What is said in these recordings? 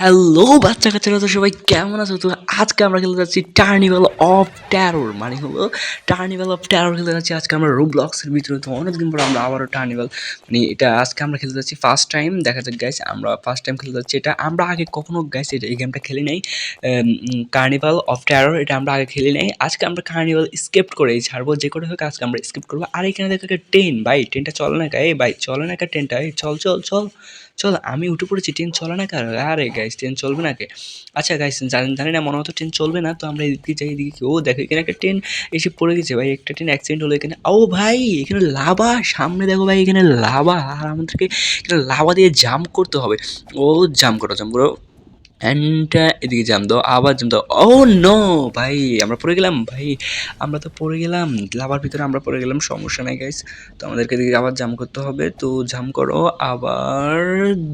Hello বাচ্চা কাচ্চারা তো সবাই কেমন আছো? তো আজকে আমরা খেলতে যাচ্ছি টার্নিভাল অফ ট্যারোর মানে হলো টার্নিভাল অফ ট্যারোর খেলতে যাচ্ছি। আজকে আমরা রোবলক্সের ভিতরে। তো অনেকদিন পর আমরা আবারও টার্নিভাল মানে এটা আজকে আমরা খেলতে যাচ্ছি ফার্স্ট টাইম দেখা যাক গাইস আমরা ফার্স্ট টাইম খেলতে যাচ্ছি। এটা আমরা আগে কখনো গাইস এটা এই গেমটা খেলি নাই। কার্নিভাল অফ ট্যারোর এটা আমরা আগে খেলি নাই। আজকে আমরা কার্নিভাল স্কেপ করে ছাড়বো। যে করে হোক, আজকে আমরা স্কেপ করব। আর এখানে দেখো ট্রেন ভাই ট্রেনটা চলে না এই ভাই, চলে না ট্রেনটা এই, চল চল চল চল, আমি উঠে পড়েছি। ট্রেন চলে না কার? আরে গাইস ট্রেন চলবে না কে আচ্ছা গাইস জানেন জানি না, মনে হতো ট্রেন চলবে না, তো আমরা এদিকে যাই, এদিকে ও দেখো, এখানে একটা ট্রেন এসে পড়ে গেছে ভাই, একটা ট্রেন অ্যাক্সিডেন্ট হলো এখানে। ও ভাই, এখানে লাভা, সামনে দেখো ভাই, এখানে লাভা, আর আমাদেরকে এখানে লাভা দিয়ে জাম্প করতে হবে। ও জাম্প করো জাম্প করো। অ্যান্ড এদিকে জাম দাও, আবার জাম দাও। ও নো ভাই, আমরা পড়ে গেলাম, ভাই, আমরা তো পড়ে গেলাম, লাভার ভিতরে আমরা পড়ে গেলাম, সমস্যা নাই গাইস তো আমাদেরকে এদিকে আবার জাম করতে হবে, তো জাম করো, আবার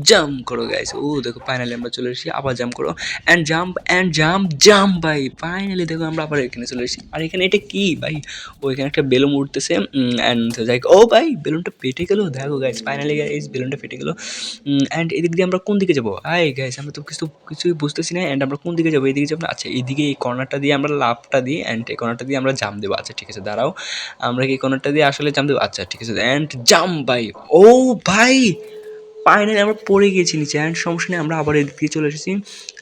জাম করো গাইস ও, দেখো ফাইনালি আমরা চলে এসেছি, আবার জাম করো। And jump and jump jump ভাই ফাইনালি দেখো আমরা আবার এখানে চলে এসেছি। আর এখানে এটা কি, ভাই? ও, এখানে একটা বেলুন উঠতেছে অ্যান্ড যাই ও ভাই, বেলুনটা ফেটে গেলো, দেখো গাইস ফাইনালি গাইস বেলুনটা ফেটে গেলো। অ্যান্ড এদিক দিয়ে আমরা কোন দিকে যাব? আই গাইস আমরা তো কিছু কিছুই বুঝতেছি না অ্যান্ড আমরা কোন দিকে যাব? এদিকে যাব না? আচ্ছা এইদিকে এই কর্নারটা দিয়ে আমরা লাভটা দিই অ্যান্ড এই কর্নারটা দিয়ে আমরা জাম দেবো। আচ্ছা ঠিক আছে, দাঁড়াও। আমরা কি কর্নারটা দিয়ে আসলে জাম দেবো? আচ্ছা ঠিক আছে অ্যান্ড জাম ভাই ও ভাই ফাইনালি আমরা পড়ে গিয়েছি নিচে অ্যান্ড সমস্যা নেই, আমরা আবার এদিক দিয়ে চলে এসেছি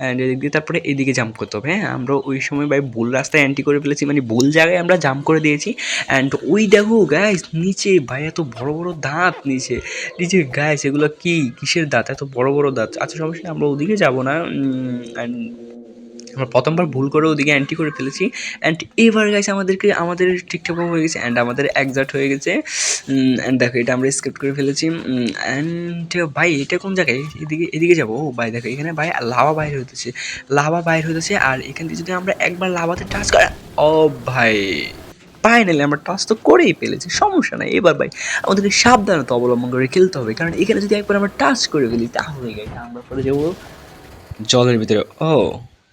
অ্যান্ড এদিক দিয়ে তারপরে এদিকে জাম্প করতে হবে হ্যাঁ? আমরা ওই সময় ভাই ভুল রাস্তায় অ্যান্টি করে ফেলেছি মানে ভুল জায়গায় আমরা জাম্প করে দিয়েছি অ্যান্ড ওই দেখো গাইস নিচে ভাই এত বড় বড় দাঁত নিচে নিচে গাইস এগুলো কী? কিসের দাঁত? এত বড় বড় দাঁত। আচ্ছা সমস্যা নেই, আমরা ওদিকে যাব না অ্যান্ড আমরা প্রথমবার ভুল করে ওদিকে অ্যান্টি করে ফেলেছি। অ্যান্ড এবার গেছে আমাদেরকে, আমাদের ঠিকঠাকভাবে হয়ে গেছে। অ্যান্ড আমাদের একজাক্ট হয়ে গেছে। অ্যান্ড দেখো, এটা আমরা স্কেপ করে ফেলেছি। অ্যান্ড ভাই, এটা কোন জায়গায়? এদিকে এদিকে যাব? ও ভাই, দেখো, এখানে ভাই লাভা বাইর হতেছে লাভা বাইর হতেছে আর এখান থেকে যদি আমরা একবার লাভাতে টাচ করা ও ভাই ফাইনালি আমরা টাচ তো করেই ফেলেছি, সমস্যা নাই। এবার ভাই, আমাদেরকে সাবধানতা অবলম্বন করে খেলতে হবে। কারণ এখানে যদি একবার আমরা টাচ করে ফেলি, তাহলে আমরা পরে যাব জলের ভিতরে। ও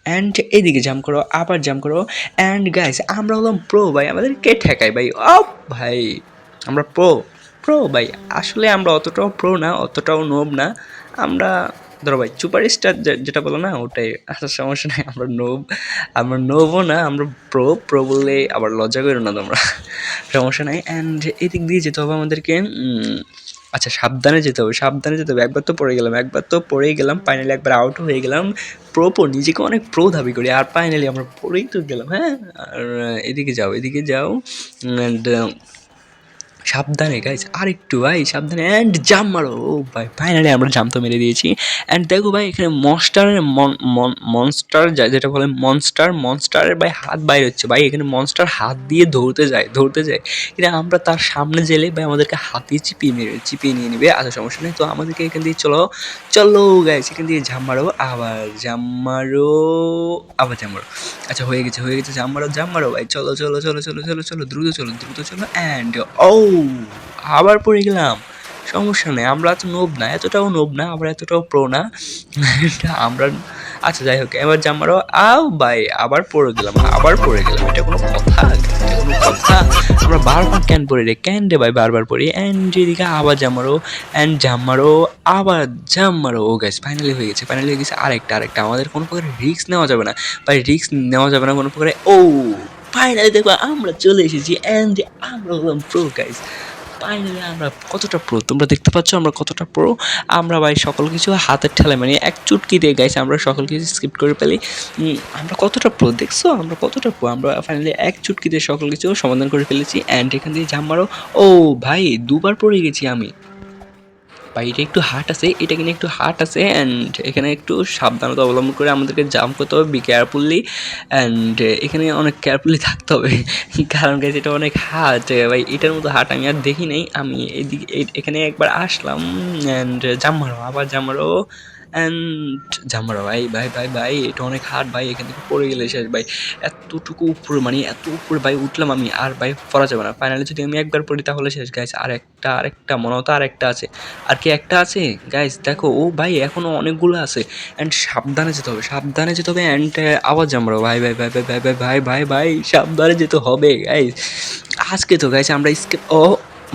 অ্যান্ড এদিকে জাম করো, আবার জাম করো। অ্যান্ড গাইস আমরা হলাম প্রো ভাই আমাদের কে ঠেকায় ভাই। ও ভাই, আমরা প্রো প্রো ভাই। আসলে আমরা অতটাও প্রো না, অতটাও নোব না। আমরা, ধরো ভাই সুপার স্টার যেটা বলো না, ওটাই। আসার সমস্যা নাই, আমরা নোব আমরা নোবও না, আমরা প্রো প্রো বললে আবার লজ্জা করো না তোমরা। সমস্যা নাই। অ্যান্ড এদিক দিয়ে যেতে হবে আমাদেরকে আচ্ছা সাবধানে যেতে হবে, সাবধানে যেতে হবে। একবার তো পড়ে গেলাম, একবার তো পড়ে গেলাম ফাইনালি একবার আউট হয়ে গেলাম। প্রো প্রো নিজেকে অনেক প্রো দাবি করি। আর ফাইনালি আমরা পড়েই তো গেলাম হ্যাঁ? আর এদিকে যাও এদিকে যাও। অ্যান্ড সাবধানে গাইস আর একটু ভাই, সাবধানে অ্যান্ড জাম মারো। ও ভাই ফাইনালি আমরা জাম তো মেরে দিয়েছি। অ্যান্ড দেখো ভাই, এখানে মনস্টারের মনস্টার যেটা বলে মনস্টার মনস্টারের ভাই হাত বাইরে হচ্ছে। ভাই, এখানে মনস্টার হাত দিয়ে ধরতে যায় ধরতে যায়। কিন্তু আমরা তার সামনে জেলে ভাই আমাদেরকে হাতিয়ে চিপিয়ে মেরে, চিপিয়ে নিয়ে নেবে আচ্ছা সমস্যা নেই। তো আমাদেরকে এখান দিয়ে চলো চলো গাইস এখান দিয়ে জাম মারো, আবার জাম মারো, আবার জাম মারো। আচ্ছা হয়ে গেছে হয়ে গেছে জাম মারো জাম মারো, ভাই। চলো চলো চলো চলো চলো চলো, দ্রুত চলো দ্রুত চলো অ্যান্ড ও আবার পড়ে গেলাম। সমস্যা নেই, আমরা তো নোব না, এতটাও নোব না আবার এতটাও প্রো না। আমরা আচ্ছা যাই হোক, এবার জাম মারো আও ভাই আবার পড়ে গেলাম, আবার পড়ে গেলাম, এটা কোনো কথা আমরা বারবার ক্যান পড়ে রে ক্যান রে ভাই, বারবার পড়ি। অ্যান্ড এদিকে আবার জাম মারো অ্যান্ড জাম মারো আবার জাম মারো ও গাইস ফাইনালি হয়ে গেছে ফাইনালি হয়ে গেছে আরেকটা আরেকটা। আমাদের কোনো প্রকার রিস্ক নেওয়া যাবে না। ভাই রিস্ক নেওয়া যাবে না কোনো প্রকারে। ও! ফাইনালি দেখো, আমরা চলে এসেছি অ্যান্ড আমরা হলাম প্রো গাইস ফাইনালি আমরা কতটা প্রো তোমরা দেখতে পাচ্ছ আমরা কতটা প্রো আমরা ভাই সকল কিছু হাতের ঠেলায় মানে এক চুটকি দিয়ে গাইছে আমরা সকল কিছু স্কিপ করে ফেলি। আমরা কতটা প্রো দেখছ? আমরা কতটা প্রো আমরা ফাইনালি এক চুটকি দিয়ে সকল কিছু সমাধান করে ফেলেছি অ্যান্ড এখান দিয়ে জাম মারো। ও ভাই, দুবার পড়ে গেছি আমি। এটা একটু হাট আছে, এটা কিনে একটু হাট আছে অ্যান্ড এখানে একটু সাবধানতা অবলম্বন করে আমাদেরকে জাম্প করতে হবে বি কেয়ারফুললি অ্যান্ড এখানে অনেক কেয়ারফুলি থাকতে হবে, কারণ গেছে এটা অনেক হাট ভাই, এটার মতো হাট আমি আর দেখি নাই, আমি এদিকে এখানে একবার আসলাম অ্যান্ড জাম মারো, আবার জাম মারো অ্যান্ড মারো ভাই ভাই ভাই ভাই এটা অনেক হার্ড ভাই এখান থেকে পড়ে গেলে শেষ ভাই এতটুকু উপরে মানে এত উপরে ভাই উঠলাম আমি আর ভাই পড়া যাবে না ফাইনালি যদি আমি একবার পড়ি তাহলে শেষ গাইস আর একটা আরেকটা মনে হতো আর একটা আছে আর কি একটা আছে গাইস দেখো ও ভাই এখনও অনেকগুলো আছে অ্যান্ড সাবধানে যেতে হবে সাবধানে যেতে হবে অ্যান্ড আওয়াজ আমরা ভাই ভাই ভাই ভাই ভাই ভাই ভাই ভাই ভাই সাবধানে যেতে হবে গাইস আজকে তো গাইস আমরা স্কেপ ও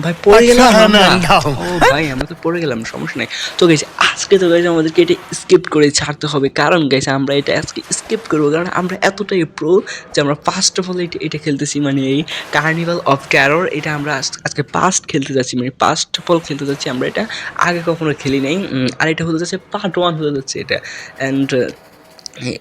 ভাই পড়ে গেলাম আচ্ছা, ভাই আমরা তো পড়ে গেলাম সমস্যা নাই। তো গেছে আজকে তো গেছে আমাদেরকে এটা স্কিপ করে ছাড়তে হবে। কারণ গেছে আমরা এটা আজকে স্কিপ করব। কারণ আমরা এতটাই প্রো যে আমরা ফার্স্ট অফ অল এটা এটা খেলতেছি মানে এই কার্নিভাল অফ ট্যারর এটা আমরা আজ- আজকে পাস্ট খেলতে যাচ্ছি। মানে ফার্স্ট অফ অল খেলতে যাচ্ছি আমরা এটা। আগে কখনো খেলি নাই। আর এটা হতে যাচ্ছে পার্ট ওয়ান হতে যাচ্ছে এটা। অ্যান্ড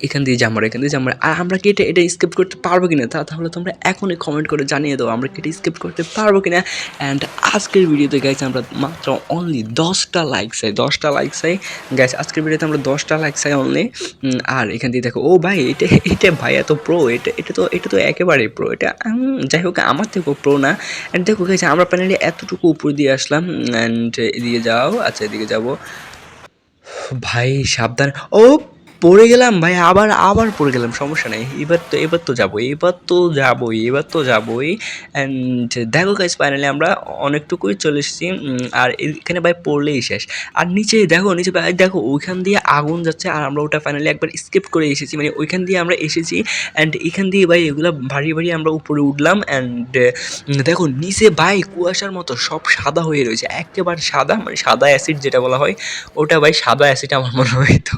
এখান দিয়ে জামার এখান দিয়ে জামার আর আমরা কি এটা এটা স্কিপ করতে পারব কিনা? তা তাহলে তোমরা এখনই কমেন্ট করে জানিয়ে দাও আমরা কি এটা স্কিপ করতে পারব কিনা? অ্যান্ড আজকের ভিডিওতে গাইছে আমরা মাত্র অনলি দশটা লাইক চাই, দশটা লাইক চাই। গাইছে আজকের ভিডিওতে আমরা দশটা লাইক চাই অনলি আর এখান দিয়ে দেখো, ও ভাই, এটা এটা ভাই এত প্রো এটা এটা তো এটা তো একেবারে প্রো এটা যাই হোক, আমার থেকেও প্রো না। অ্যান্ড দেখো গাইছে আমরা প্যানেলে এতটুকু উপর দিয়ে আসলাম। অ্যান্ড এদিকে যাও আচ্ছা এদিকে যাব। ভাই, সাবধান ও! পড়ে গেলাম, ভাই, আবার আবার পড়ে গেলাম, সমস্যা নেই। এবার তো এবার তো যাব, এবার তো যাবোই, এবার তো যাবোই। অ্যান্ড দেখো গাইস ফাইনালি আমরা অনেকটুকুই চলে এসেছি আর এখানে ভাই পড়লেই শেষ। আর নিচে দেখো, নিচে ভাই, দেখো, ওইখান দিয়ে আগুন যাচ্ছে, আর আমরা ওটা ফাইনালি একবার স্কিপ করে এসেছি। মানে ওইখান দিয়ে আমরা এসেছি অ্যান্ড এখান দিয়ে ভাই এগুলো ভারী ভারী আমরা উপরে উঠলাম অ্যান্ড দেখো, নিচে ভাই কুয়াশার মতো সব সাদা হয়ে রয়েছে, একেবারে সাদা মানে সাদা অ্যাসিড যেটা বলা হয়, ওটা ভাই সাদা অ্যাসিড আমার মনে হয় তো।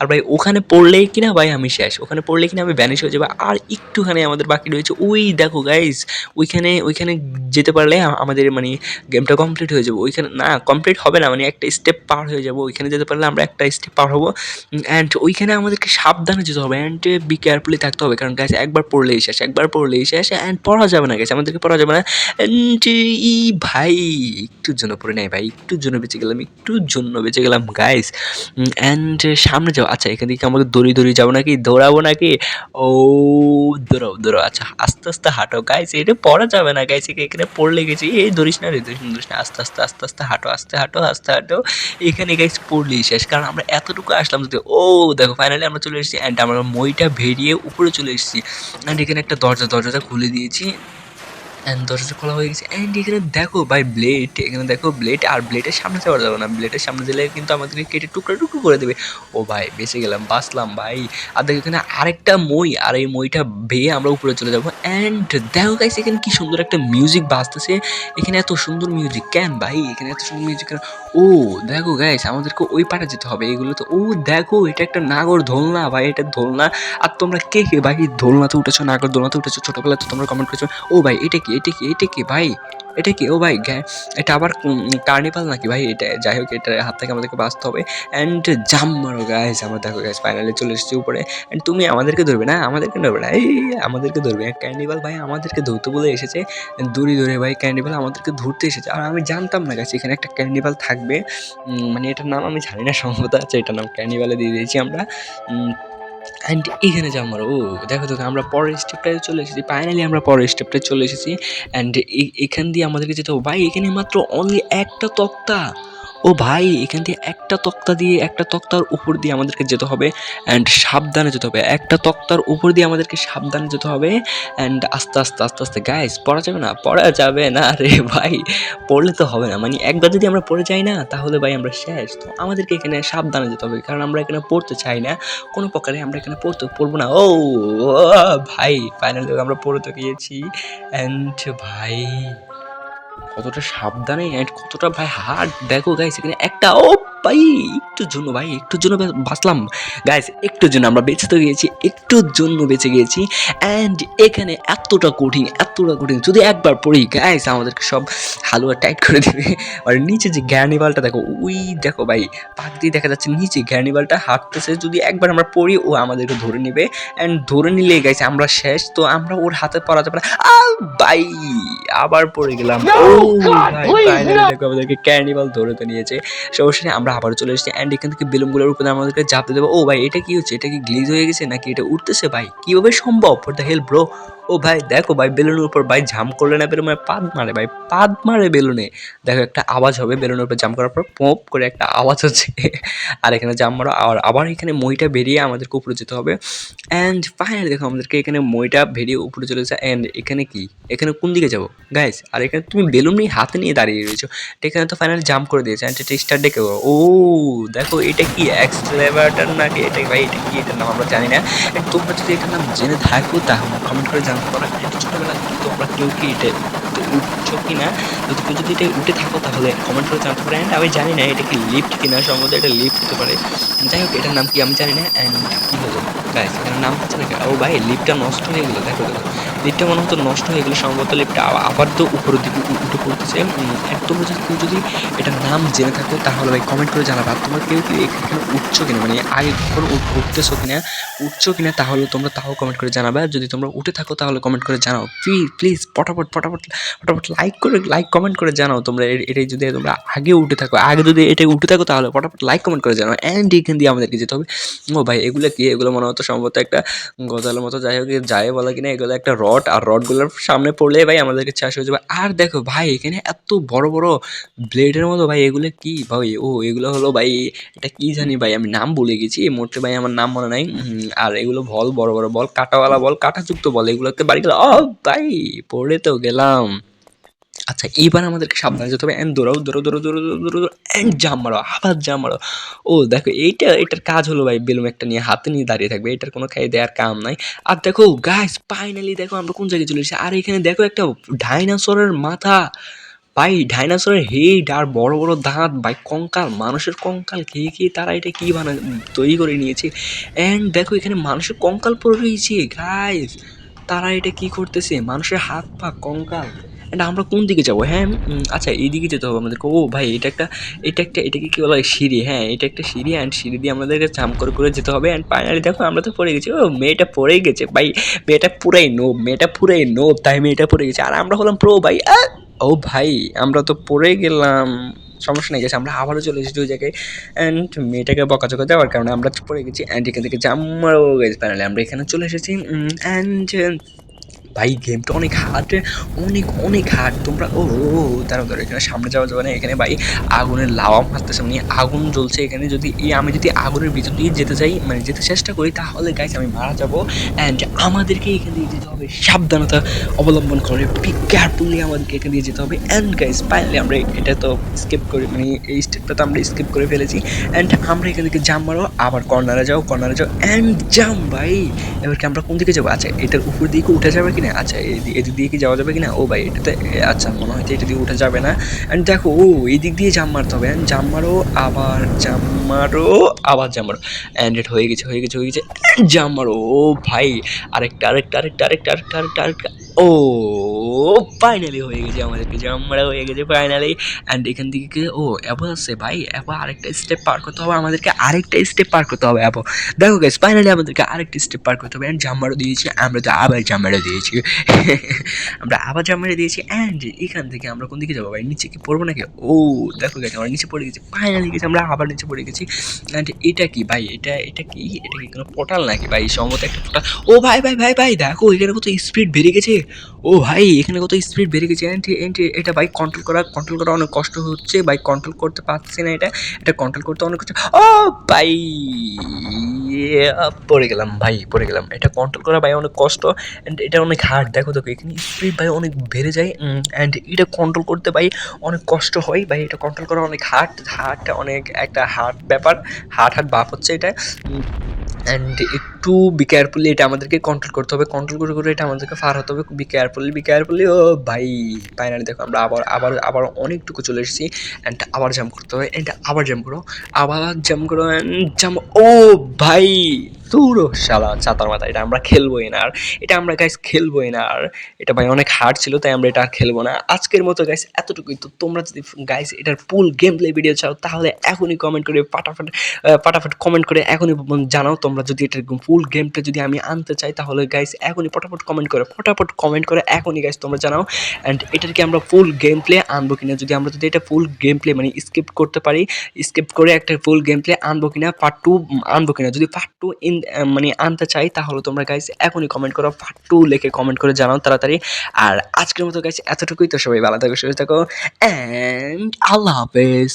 আর ভাই ওখানে পড়লেই কিনা ভাই আমি শেষ। ওখানে পড়লে কিনা আমি ব্যানিশ হয়ে যাব। আর একটুখানি আমাদের বাকি রয়েছে, ওই দেখো গাইজ ওইখানে ওইখানে যেতে পারলে আমাদের মানে গেমটা কমপ্লিট হয়ে যাবে। ওইখানে, না কমপ্লিট হবে না মানে একটা স্টেপ পার হয়ে যাব। ওইখানে যেতে পারলে আমরা একটা স্টেপ পার হব। অ্যান্ড ওইখানে আমাদেরকে সাবধানে যেতে হবে অ্যান্ড বি কেয়ারফুলি থাকতে হবে। কারণ গাছ একবার পড়লেই শেষ, একবার পড়লেই শেষ অ্যান্ড পড়া যাবে না গেছে আমাদেরকে পড়া যাবে না। অ্যান্ড ই, ভাই, একটুর জন্য পড়ে নাই ভাই, একটুর জন্য বেঁচে গেলাম, একটুর জন্য বেঁচে গেলাম গাইস অ্যান্ড সামনে যাও আচ্ছা এখান থেকে আমাকে দড়ি দড়ি যাব নাকি? দৌড়াবো নাকি? ও দৌড়াও দৌড়াও। আচ্ছা আস্তে আস্তে হাঁটো। গাইস এটা পড়া যাবে না। গাইস এখানে পড়লে গেছি। এই দৌড়িস না রে দৌড়িস না, দৌড়িস না। আস্তে আস্তে আস্তে আস্তে হাঁটো আস্তে হাঁটো আস্তে হাঁটো। এখানে গাইস পড়লেই শেষ। কারণ আমরা এতটুকু আসলাম যদি ও দেখো ফাইনালি আমরা চলে এসেছি অ্যান্ড আমরা মইটা ভেরিয়ে উপরে চলে এসেছি। অ্যান্ড এখানে একটা দরজা দরজাটা খুলে দিয়েছি। অ্যান্ড দরজাটা খোলা হয়ে গেছে। অ্যান্ড এখানে দেখো ভাই ব্লেড এখানে দেখো ব্লেড আর ব্লেডের সামনে যাওয়া যাবে না। ব্লেডের সামনে দিলে কিন্তু আমাদেরকে কেটে টুকরো টুকরো করে দেবে। ও ভাই, বেঁচে গেলাম, বাঁচলাম ভাই। আর দেখো এখানে আরেকটা মই, আর এই মইটা বেয়ে আমরা উপরে চলে যাব। অ্যান্ড দেখো গাইস এখানে কি সুন্দর একটা মিউজিক বাজতেছে। এখানে এত সুন্দর মিউজিক কেন ভাই? এখানে এত সুন্দর মিউজিক কেন? ও, দেখো গাইস আমাদেরকে ওই পারে যেতে হবে এগুলো তো। ও, দেখো, এটা একটা নাগর দোলনা ভাই, এটা দোলনা আর তোমরা কে কে ভাই দোলনাতে উঠেছো, নাগর দোলনাতে উঠেছো, ছোটবেলায় তো তোমরা কমেন্ট করেছ। ও ভাই, এটা কি? এটা কি এটা কি ভাই? এটা কি? ও ভাই এটা আবার কার্নিভাল নাকি ভাই? এটা যাই হোক এটা হাত থেকে আমাদেরকে বাঁচতে হবে। অ্যান্ড জাম মারো গাইস আমরা দেখো গাইস ফাইনালি চলে এসেছি উপরে। অ্যান্ড তুমি আমাদেরকে ধরবে না? আমাদেরকে ধরবে না? এই, আমাদেরকে ধরবে ক্যান্ডিভাল ভাই আমাদেরকে ধরতে বলে এসেছে। দূরে দূরে ভাই ক্যান্ডিভাল আমাদেরকে ধরতে এসেছে। আর আমি জানতাম না গাছ এখানে একটা ক্যান্ডিভাল থাকবে। মানে এটার নাম আমি জানি না, সম্ভবত আছে। এটার নাম ক্যান্ডিভালে দিয়ে দিয়েছি আমরা। অ্যান্ড এখানে যে আমার, ও, দেখো দেখো, আমরা পরের স্টেপটায় চলে এসেছি। ফাইনালি আমরা পরের স্টেপটায় চলে এসেছি। অ্যান্ড এখান দিয়ে আমাদেরকে যেতে হবে। ভাই, এখানে মাত্র অনলি একটা তক্তা। ও ভাই, এখান দিয়ে একটা তক্তা দিয়ে, একটা তক্তার উপর দিয়ে আমাদেরকে যেতে হবে অ্যান্ড সাবধানে যেতে হবে। একটা তক্তার উপর দিয়ে আমাদেরকে সাবধানে যেতে হবে অ্যান্ড আস্তে আস্তে আস্তে আস্তে। গাইস পড়া যাবে না? পড়া যাবে না রে ভাই। পড়লে তো হবে না। মানে একবার যদি আমরা পড়ে যাই না, তাহলে ভাই আমরা শেষ। তো আমাদেরকে এখানে সাবধানে যেতে হবে। কারণ আমরা এখানে পড়তে চাই না। কোনো প্রকারে আমরা এখানে পড়তে পড়ব না। ও ভাই ফাইনালি আমরা পড়তে গিয়েছি। অ্যান্ড ভাই কতটা সাবধানে অ্যান্ড কতটা ভাই হার্ড দেখো গাইস এখানে একটা ও ভাই একটুর জন্য ভাই একটুর জন্য বাঁচলাম। গাইস একটুর জন্য আমরা বেঁচে তো গিয়েছি একটুর জন্য বেঁচে গিয়েছি। অ্যান্ড এখানে এতটা কঠিন এতটা কঠিন। যদি একবার পড়ি গাইস আমাদেরকে সব হালুয়া টাইট করে দেবে। আর নিচে যে গ্যানিবালটা দেখো ওই দেখো ভাই পাক দিয়ে দেখা যাচ্ছে নিচে গ্যানিবালটা হাঁটতেছে। যদি একবার আমরা পড়ি ও আমাদেরকে ধরে নেবে। অ্যান্ড ধরে নিলে গাইছে আমরা শেষ। তো আমরা ওর হাতে পড়া যাবে না। আ, ভাই আবার পড়ে গেলাম। ও আমাদেরকে ক্যানিবাল ধরে তো নিয়েছে। সমস্যা আমরা আবার চলে এসেছি। অ্যান্ড এখান থেকে বেলুনগুলোর উপরে আমাদেরকে চাপতে দেবো। ও ভাই এটা কি হচ্ছে? এটা কি গ্লিজ হয়ে গেছে? নাকি এটা উঠতেছে ভাই? কীভাবে সম্ভব? ফর দ্য হেল্প ব্রো ও ভাই, দেখো ভাই, বেলুনের উপর ভাই ঝাম করলে না বেলুন পাদ মারে ভাই, পাদ মারে বেলুনে। দেখো, একটা আওয়াজ হবে বেলুনের উপর জাম করার পর, পোপ করে একটা আওয়াজ হচ্ছে। আর এখানে জাম মারো, আর আবার এখানে মইটা বেরিয়ে আমাদেরকে উপরে যেতে হবে। অ্যান্ড ফাইনালি দেখো, আমাদেরকে এখানে মইটা বেরিয়ে উপরে চলে যাচ্ছে অ্যান্ড এখানে কি? এখানে কোন দিকে যাব? গাইস আর এখানে তুমি বেলুন নিয়ে হাতে নিয়ে দাঁড়িয়ে রয়েছো। এখানে তো ফাইনালি জাম্প করে দিয়েছে। অ্যান্ড এটা স্টার ডেকে ও দেখো, এটা কি? এক্সলেভারটার নাকি? এটা ভাই, এটা কি? এটার নাম আমরা জানি না। তোমরা যদি এটার নাম জেনে থাকো, তাহলে কমেন্ট করে পারো এটা ছোটোবেলা থেকে তোমরা কেউ কি এটা উঠছো কি না যদি কেউ যদি এটা উঠে থাকো তাহলে কমেন্ট করে জানাতে পারে অ্যান্ড আমি জানি না এটা কি লিফট কিনা, সম্ভবত এটা লিফট হতে পারে। যাই হোক, এটার নাম কি আমি জানি না অ্যান্ড কী হলো গাইস এটার নাম হচ্ছে না ও ভাই লিফটটা নষ্ট হয়ে গেলো, দেখো দেখো। লিফটটা মনে হতো নষ্ট হয়ে গেলো, সম্ভবত লিফটটা আবার তো উপরের দিকে উঠে পড়তেছে। তোমরা যদি, কেউ যদি এটার নাম জেনে থাকো, তাহলে ভাই কমেন্ট করে জানাবা। তোমরা কেউ কি এখানে উঠছো কিনা? মানে আগে কখনো উঠ- উঠতেছো কিনা? উঠছো কিনা? তাহলে তোমরা তাও কমেন্ট করে জানাবে। আর যদি তোমরা উঠে থাকো, তাহলে কমেন্ট করে জানাও। প্লিজ প্লিজ ফটাফট ফটাফট ফটাফট লাইক করে লাইক কমেন্ট করে জানাও তোমরা। এটাই যদি তোমরা আগে উঠে থাকো, আগে যদি এটা উঠে থাকো তাহলে ফটাফট লাইক কমেন্ট করে জানাও অ্যান্ড এখান দিয়ে আমাদেরকে যেতে হবে। ও ভাই, এগুলো কি? এগুলো মনে হতো সম্ভবত একটা গজালের মতো, যাই হোক যায় বলা কিনা, এগুলো একটা রড আর রডগুলোর সামনে পড়লে ভাই আমাদেরকে চাষ হয়ে যাবে। আর দেখো ভাই, এখানে এত বড় বড় ব্লেডের মতো ভাই, এগুলো কি ভাই? ও, এগুলো হলো ভাই, এটা কি জানি ভাই, আমি নাম বলে গেছি, এই মুহূর্তে ভাই আমার নাম মনে নাই। আর এগুলো বল, বড় বড় বল, কাটাওয়ালা বল, কাটাযুক্ত বল, এগুলোতে বাড়ি গেল ও ভাই, পড়ে তো গেলাম। আচ্ছা এবার আমাদেরকে সাবধানে যেতে হবে। অ্যান্ড দৌড়াও দৌড়ো দৌড়ো দৌড়ো দৌড়ো দৌড়ো অ্যান্ড জাম মারো, আবার জাম মারো। ও, দেখো, এইটা, এটার কাজ হলো ভাই, বেলুন একটা নিয়ে হাতে নিয়ে দাঁড়িয়ে থাকবে। এটার কোনো খাই দেওয়ার কাম নাই। আর দেখো গাইস ফাইনালি দেখো, আমরা কোন জায়গায় চলে এসেছি। আর এখানে দেখো একটা ডাইনোসরের মাথা। ভাই, ডাইনোসরের হেড আর বড় বড় দাঁত। ভাই, কঙ্কাল, মানুষের কঙ্কাল। খেয়ে খেয়ে তারা এটা কী বানা, তৈরি করে নিয়েছে? অ্যান্ড দেখো, এখানে মানুষের কঙ্কাল পড়ে রয়েছে। গাইস তারা এটা কি করতেছে? মানুষের হাত পা কঙ্কাল। এটা আমরা কোন দিকে যাব? হ্যাঁ আচ্ছা এইদিকে যেতে হবে আমাদেরকে। ও ভাই, এটা একটা এটা একটা, এটাকে কি বলা? হয় সিঁড়ি হ্যাঁ এটা একটা সিঁড়ি অ্যান্ড সিঁড়ি দিয়ে আমাদেরকে জাম করে করে যেতে হবে। অ্যান্ড ফাইনালি দেখো, আমরা তো পড়ে গেছি। ও, মেয়েটা পড়েই গেছে। ভাই, মেয়েটা পুরাই নোব মেয়েটা পুরাই নোব তাই মেয়েটা পড়ে গেছে। আর আমরা হলাম প্রো ভাই! ও ভাই, আমরা তো পড়ে গেলাম। সমস্যা নেই, গেছে। আমরা আবারও চলে এসেছি ওই জায়গায়। অ্যান্ড মেয়েটাকে বকাচকা দেওয়ার কারণে আমরা পড়ে গেছি। অ্যান্ড এখান থেকে জামারও গেছে প্যানেলে আমরা এখানে চলে এসেছি। অ্যান্ড ভাই গেমটা অনেক হার্ড অনেক অনেক হার্ড তোমরা, ও দাঁড়াও দাঁড়াও, এখানে সামনে যাওয়া যাবে না। এখানে ভাই, আগুনের লাওয়া মারতেছে। মানে আগুন জ্বলছে এখানে। যদি এই, আমি যদি আগুনের ভিতর দিয়ে যেতে চাই মানে যেতে চেষ্টা করি, তাহলে গাইস আমি মারা যাব। অ্যান্ড আমাদেরকে এখান দিয়ে যেতে হবে। সাবধানতা অবলম্বন করে বি কেয়ারফুলি আমাদেরকে এখান দিয়ে যেতে হবে। অ্যান্ড গাইস ফাইনালি আমরা এটা তো স্কিপ করে মানে এই স্টেপটা তো আমরা স্কিপ করে ফেলেছি। অ্যান্ড আমরা এখান থেকে জাম মারো আবার কর্নারে যাও কর্নারে যাও। অ্যান্ড জাম ভাই! এবার কি আমরা কোন দিকে যাব? আচ্ছা এটার উপর দিকে উঠে যাবে কিনা? আচ্ছা এদি- এদিক দিয়ে কি যাওয়া যাবে কিনা? ও ভাই, এটাতে আচ্ছা মনে হয় এটা দিয়ে উঠে যাবে না। অ্যান্ড দেখো, ও এই দিক দিয়ে জাম মারতে হবে। অ্যান্ড জাম মারো, আবার জাম মারো, আবার জাম মারো। অ্যান্ড এটা হয়ে গেছে হয়ে গেছে হয়ে গেছে। জাম মারো, ও ভাই, আরেকটা আরেকটা আরেকটা আরেকটা আরেকটা আরেকটা আরেকটা। ও ফাইনালি হয়ে গেছে আমাদেরকে জাম মারা হয়ে গেছে ফাইনালি অ্যান্ড এখান থেকে ও, অ্যাপো আছে ভাই, অ্যাপো আরেকটা স্টেপ পার করতে হবে, আমাদেরকে আরেকটা স্টেপ পার করতে হবে, অ্যাপো। দেখো গাইস ফাইনালি আমাদেরকে আরেকটা স্টেপ পার করতে হবে অ্যান্ড জাম্মারও দিয়েছি, আমরা তো আবার জাম্মারও দিয়েছি। আমরা আবার জাম্মারে দিয়েছি অ্যান্ড এখান থেকে আমরা কোন দিকে যাব ভাই, নিচে কি পড়ব নাকি? ও, দেখো গেছে আমরা নিচে পড়ে গেছি ফাইনালি গেছি, আমরা আবার নিচে পড়ে গেছি। অ্যান্ড এটা কি ভাই, এটা এটা কি? এটা কি কোনো পোর্টাল নাকি ভাই? সম্ভবত একটা পোর্টাল ও ভাই ভাই ভাই ভাই, দেখো, এখানে কত স্পিড বেড়ে গেছে। ও ভাই, এখানে কত স্পিড বেড়ে গেছে এটা বাইক কন্ট্রোল করা কন্ট্রোল করা অনেক কষ্ট হচ্ছে বাইক কন্ট্রোল করতে পারছি না এটা এটা কন্ট্রোল করতে অনেক কষ্ট, ও ভাই পড়ে গেলাম ভাই, পড়ে গেলাম, এটা কন্ট্রোল করা ভাই অনেক কষ্ট অ্যান্ড এটা অনেক হার্ড দেখো দেখো, এখানে স্পিড ভাই অনেক বেড়ে যায় অ্যান্ড এটা কন্ট্রোল করতে ভাই অনেক কষ্ট হয় ভাই, এটা কন্ট্রোল করা অনেক হার্ড হার্ডটা অনেক একটা হার্ড ব্যাপার হার্ড হার্ড বাপ হচ্ছে এটা অ্যান্ড একটু বি কেয়ারফুলি এটা আমাদেরকে কন্ট্রোল করতে হবে কন্ট্রোল করে করে এটা আমাদেরকে ফার হতে হবে বি কেয়ারফুলি বি কেয়ারফুলি ও ভাই ফাইনালি দেখো আমরা আবার আবার আবার অনেকটুকু চলে এসেছি। অ্যান্ড আবার জাম্প করতে হবে অ্যান্ড আবার জাম্প করো, আবার জাম্প করো অ্যান্ড জাম্প ও ভাই! তুরো শালা চাতার মাথা, এটা আমরা খেলবোই না। আর এটা আমরা গাইস খেলবোই না। আর এটা ভাই অনেক হার্ড ছিল, তাই আমরা এটা আর খেলব না। আজকের মতো গাইস এতটুকুই। তো তোমরা যদি গাইস এটার ফুল গেম প্লে ভিডিও চাও, তাহলে এখনই কমেন্ট করে ফাটাফাট ফাটাফাট কমেন্ট করে, এখনই জানাও। তোমরা যদি এটার ফুল গেম প্লে যদি আমি আনতে চাই, তাহলে গাইস এখনই ফটাফট কমেন্ট করে ফটাফট কমেন্ট করে, এখনই গাইস তোমরা জানাও। অ্যান্ড এটার কি আমরা ফুল গেম প্লে আনব কিনা, যদি আমরা যদি এটা ফুল গেম প্লে মানে স্কিপ করতে পারি স্কিপ করে একটা ফুল গেম প্লে আনব কিনা পার্ট টু আনব কিনা। যদি পার্ট টু ইন মানে আনতে চাই, তাহলে তোমরা গাইস এখনই কমেন্ট করো ফাট্টু লেখে কমেন্ট করে জানাও তাড়াতাড়ি। আর আজকের মতো গাইস এতটুকুই, তো সবাই ভালো থাকো, সুস্থ থাকো অ্যান্ড আল্লাহ হাফেজ।